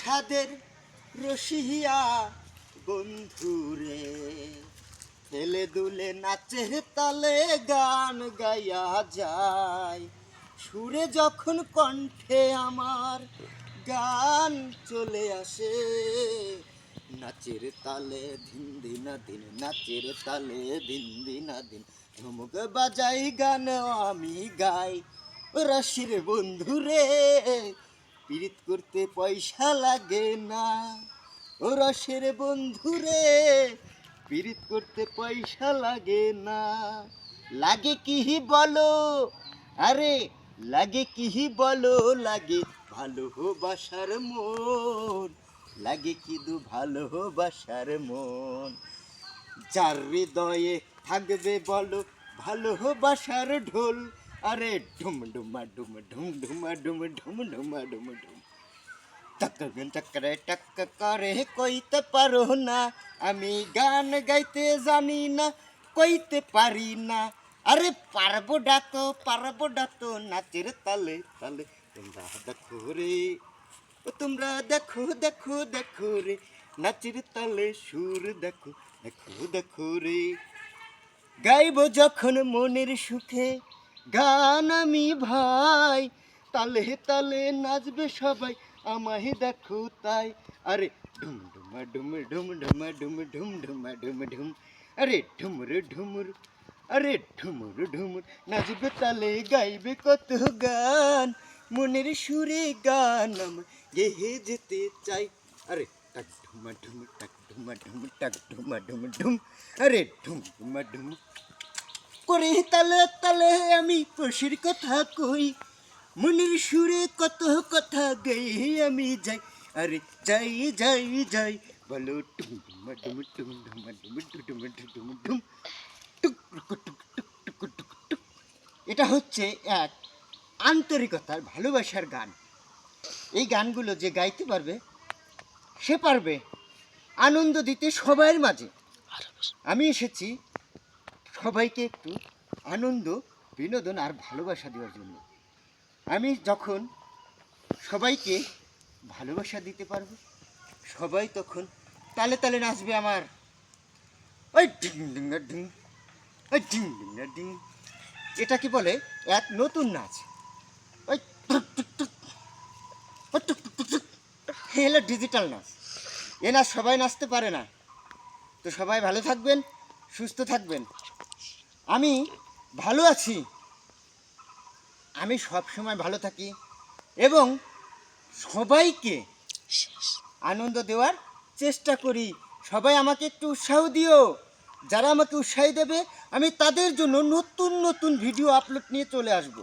সাদের রসিয়া বন্ধুরে। হেলে দুলে নাচে তালে গান গাইয়া যায়। সুরে যখন কণ্ঠে আমার গান চলে আসে, নাচের তালে দিন দিনা দিন, নাচের তালে দিন দিনা দিন ঝুমুক বাজাই গান আমি গাই। রসির বন্ধুরে পীড়িত করতে পয়সা লাগে না। ও রসের বন্ধুরে, পীড়িত করতে পয়সা লাগে না। লাগে কি বলো? আরে, লাগে কি বলো? লাগে ভালোবাসার মন। লাগে কি দু ভালোবাসার মন। যার হৃদয়ে থাকবে বলো ভালোবাসার ঢোল। আরে ঢুম ডুমা ডুম ঢুম ঢুমা ডুম ঢুম ঢুমা ডুম ডুম ঢুম টক্কর টক্করে টক্ক করে কইতে পারো না আমি গান গাইতে জানি না কইতে পারি না আরে পারব ডাতো পারব ডাতো নাচের তালে তালে তোমরা দেখো রে তোমরা দেখো দেখো দেখো রে নাচের তালে সুর দেখো দেখো দেখো রে গাইব যখন মনের সুখে গান আমি ভাই তালে তালে নাচবে সবাই আমায় দেখো তাই আরে ঢুম ঢুমা ডুম ঢুম ঢুমা ডুম ঢুম ঢুমা ডুম ঢুম আরে ঢুমুর ঢুমুর আরে ঢুমুর ঢুমুর নাচবে তালে গাইবে কত গান মনের সুরে গান আমি গেহে যেতে চাই আরে টাক ঢুমা ঢুম টাক ঢুমা ঢুম টাক ঢুমা ঢুম ঢুম আরে ঢুম ঢুমা ঢুম করে তালে তালে আমি পশুর কথা কই মনের সুরে কত কথা গেয়ে আমি যাই আরে যাই যাই যাই বলো টুম ডুমা ডুম টুম ডুমা ডুম ডুম ডুম ডুম। এটা হচ্ছে এক আন্তরিকতার ভালোবাসার গান এই গানগুলো যে গাইতে পারবে সে পারবে আনন্দ দিতে সবার মাঝে আমি এসেছি সবাইকে একটু আনন্দ, বিনোদন আর ভালোবাসা দেওয়ার জন্য। আমি যখন সবাইকে ভালোবাসা দিতে পারব, সবাই তখন তালে তালে নাচবে আমার। ওই ডিং ডিঙ্গা ডিং, ওই ডিং ডিঙ্গা ডিং। এটা কি বলে? এক নতুন নাচ। ওই হলো ডিজিটাল নাচ। এ নাচ সবাই নাচতে পারে না। তো সবাই ভালো থাকবেন, সুস্থ থাকবেন। আমি ভালো আছি। আমি সব সময় ভালো থাকি এবং সবাইকে আনন্দ দেওয়ার চেষ্টা করি। সবাই আমাকে একটু উৎসাহ দিও। যারা আমাকে উৎসাহ দেবে আমি তাদের জন্য নতুন নতুন ভিডিও আপলোড নিয়ে চলে আসব।